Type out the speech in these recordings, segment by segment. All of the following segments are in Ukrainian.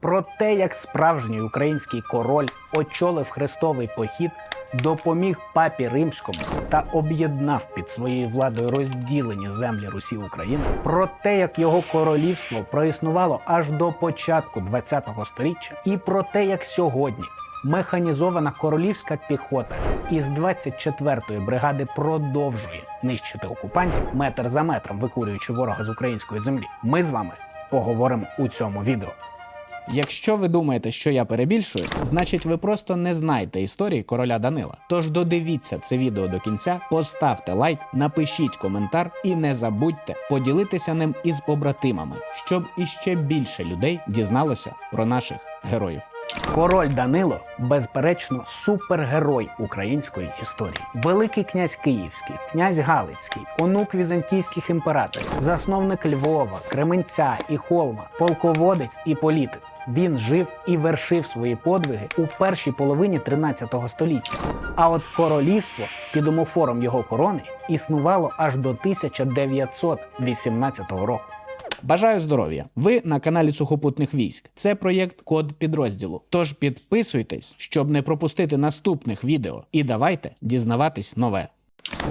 Про те, як справжній український король очолив хрестовий похід, допоміг папі римському та об'єднав під своєю владою розділені землі Русі України, про те, як його королівство проіснувало аж до початку ХХ століття, і про те, як сьогодні механізована королівська піхота із 24-ї бригади продовжує нищити окупантів метр за метром, викурюючи ворога з української землі. Ми з вами поговоримо у цьому відео. Якщо ви думаєте, що я перебільшую, значить ви просто не знаєте історії короля Данила. Тож додивіться це відео до кінця, поставте лайк, напишіть коментар і не забудьте поділитися ним із побратимами, щоб іще більше людей дізналося про наших героїв. Король Данило, безперечно, супергерой української історії. Великий князь Київський, князь Галицький, онук візантійських імператорів, засновник Львова, Кременця і Холма, полководець і політик. Він жив і вершив свої подвиги у першій половині 13 століття. А от королівство під умофором його корони існувало аж до 1918 року. Бажаю здоров'я! Ви на каналі Сухопутних військ. Це проєкт Код підрозділу. Тож підписуйтесь, щоб не пропустити наступних відео. І давайте дізнаватись нове.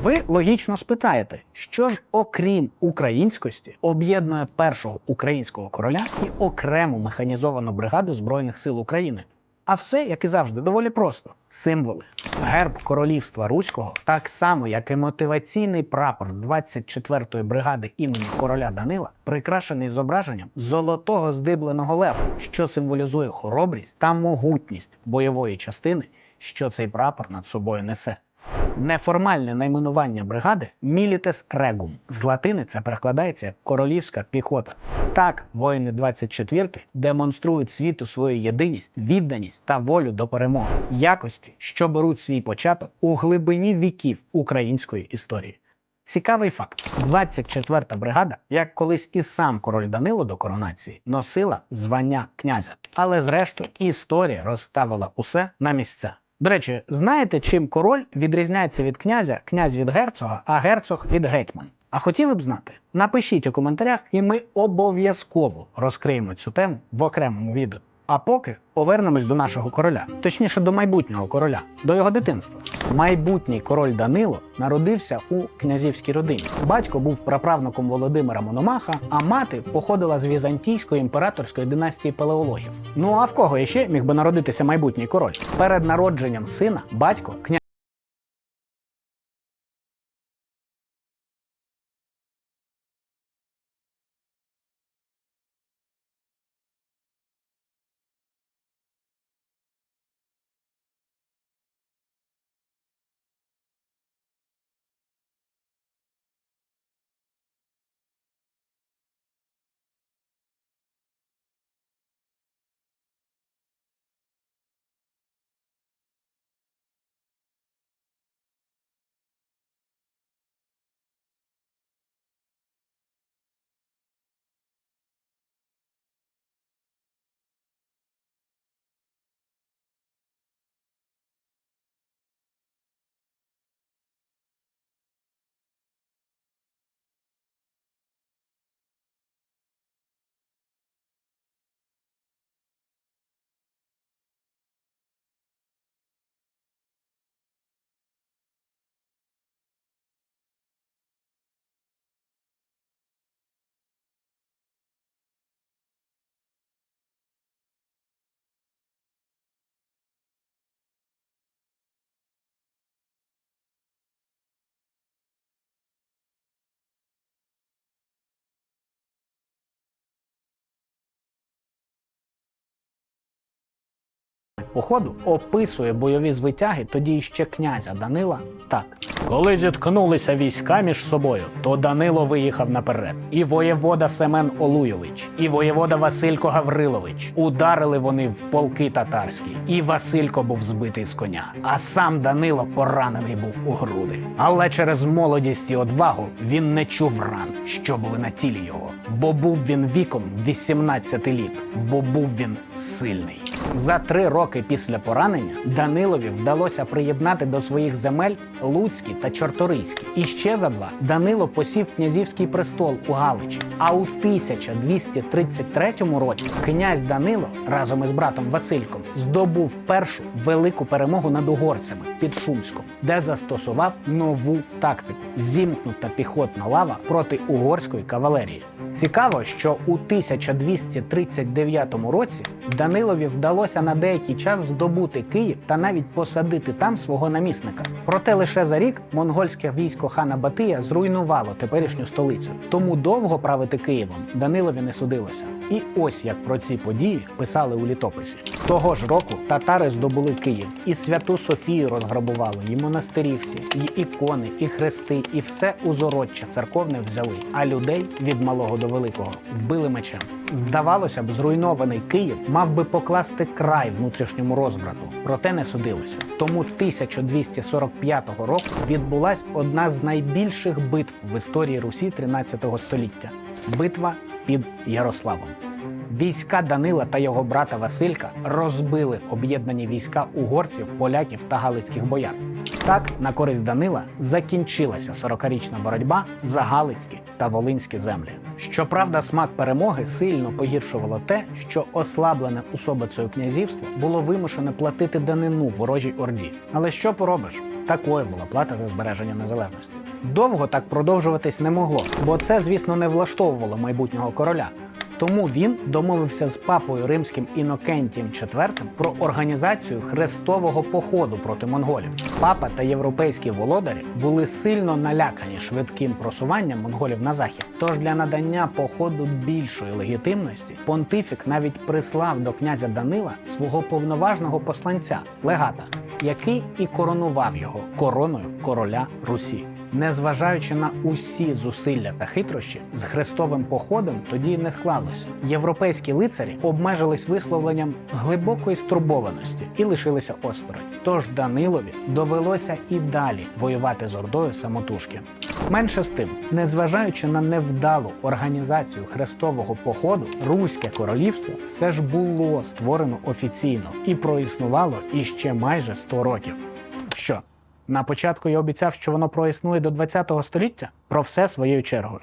Ви логічно спитаєте, що ж окрім українськості об'єднує першого українського короля і окрему механізовану бригаду Збройних сил України. А все, як і завжди, доволі просто: символи. Герб королівства Руського, так само як і мотиваційний прапор 24-ї бригади імені короля Данила, прикрашений зображенням золотого здибленого лева, що символізує хоробрість та могутність бойової частини, що цей прапор над собою несе. Неформальне найменування бригади Milites Regum. З латини це перекладається як королівська піхота. Так, воїни 24-ки демонструють світу свою єдиність, відданість та волю до перемоги, якості, що беруть свій початок у глибині віків української історії. Цікавий факт: 24-та бригада, як колись і сам король Данило до коронації, носила звання князя. Але зрештою історія розставила усе на місця. До речі, знаєте, чим король відрізняється від князя, князь від герцога, а герцог від гетьман? А хотіли б знати? Напишіть у коментарях, і ми обов'язково розкриємо цю тему в окремому відео. А поки повернемось до нашого короля, точніше до майбутнього короля, до його дитинства. Майбутній король Данило народився у князівській родині. Батько був праправником Володимира Мономаха, а мати походила з візантійської імператорської династії палеологів. Ну а в кого іще міг би народитися майбутній король? Перед народженням сина батько князь. Походу описує бойові звитяги тоді ще князя Данила так. Коли зіткнулися війська між собою, то Данило виїхав наперед. І воєвода Семен Олуйович, і воєвода Василько Гаврилович. Ударили вони в полки татарські, і Василько був збитий з коня. А сам Данило поранений був у груди. Але через молодість і одвагу він не чув ран, що були на тілі його. Бо був він віком 18 літ, бо був він сильний. За три роки після поранення Данилові вдалося приєднати до своїх земель Луцькі та Чорторийські. І ще за два Данило посів князівський престол у Галичі. А у 1233 році князь Данило разом із братом Васильком здобув першу велику перемогу над угорцями під Шумськом, де застосував нову тактику зімкнута піхотна лава проти угорської кавалерії. Цікаво, що у 1239 році Данилові вдалося на деякий час здобути Київ та навіть посадити там свого намісника. Проте лише за рік монгольське військо хана Батия зруйнувало теперішню столицю. Тому довго правити Києвом Данилові не судилося. І ось як про ці події писали у літописі. Того ж року татари здобули Київ, і святу Софію розграбували, і монастирі всі, і ікони, і хрести, і все узороччя церковне взяли. А людей від малого до великого вбили мечем. Здавалося б, зруйнований Київ мав би покласти край внутрішньому розбрату, проте не судилося. Тому 1245 року відбулась одна з найбільших битв в історії Русі 13 століття битва під Ярославом. Війська Данила та його брата Василька розбили об'єднані війська угорців, поляків та галицьких бояр. Так, на користь Данила закінчилася 40-річна боротьба за галицькі та волинські землі. Щоправда, смак перемоги сильно погіршувало те, що ослаблене особицею князівство було вимушене платити данину ворожій орді. Але що поробиш? Такою була плата за збереження незалежності. Довго так продовжуватись не могло, бо це, звісно, не влаштовувало майбутнього короля. Тому він домовився з папою римським Інокентієм IV про організацію хрестового походу проти монголів. Папа та європейські володарі були сильно налякані швидким просуванням монголів на захід. Тож для надання походу більшої легітимності понтифік навіть прислав до князя Данила свого повноважного посланця легата, який і коронував його короною короля Русі. Незважаючи на усі зусилля та хитрощі, з хрестовим походом тоді не склалося. Європейські лицарі обмежились висловленням глибокої стурбованості і лишилися осторонь. Тож Данилові довелося і далі воювати з ордою самотужки. Менше з тим, незважаючи на невдалу організацію хрестового походу, Руське королівство все ж було створено офіційно і проіснувало іще майже 100 років. На початку я обіцяв, що воно проіснує до 20 століття про все своєю чергою.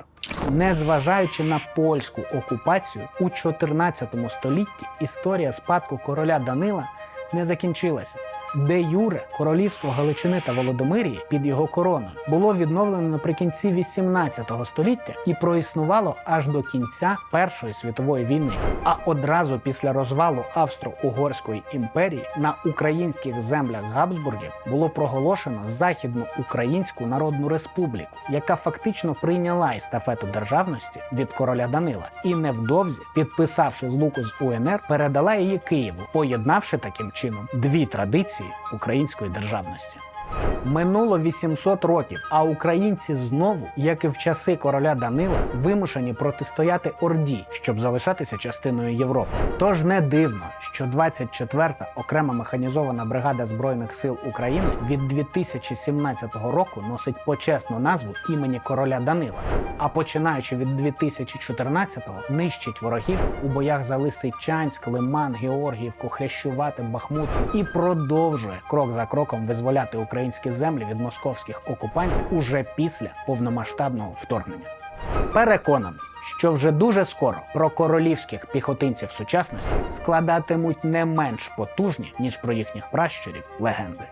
Незважаючи на польську окупацію у 14 столітті, історія спадку короля Данила не закінчилася. Де Юре королівство Галичини та Володимирії під його короною було відновлено наприкінці 18 століття і проіснувало аж до кінця Першої світової війни. А одразу після розвалу Австро-Угорської імперії на українських землях Габсбургів було проголошено Західну Українську Народну Республіку, яка фактично прийняла естафету державності від короля Данила і невдовзі, підписавши злуку з УНР, передала її Києву, поєднавши таким чином дві традиції української державності. Минуло 800 років, а українці знову, як і в часи короля Данила, вимушені протистояти Орді, щоб залишатися частиною Європи. Тож не дивно, що 24-та окрема механізована бригада збройних сил України від 2017 року носить почесну назву імені короля Данила. А починаючи від 2014-го, нищить ворогів у боях за Лисичанськ, Лиман, Георгіївку, Хрящувати, Бахмут і продовжує крок за кроком визволяти українські землі від московських окупантів уже після повномасштабного вторгнення. Переконаний, що вже дуже скоро про королівських піхотинців сучасності складатимуть не менш потужні ніж про їхніх пращурів легенди.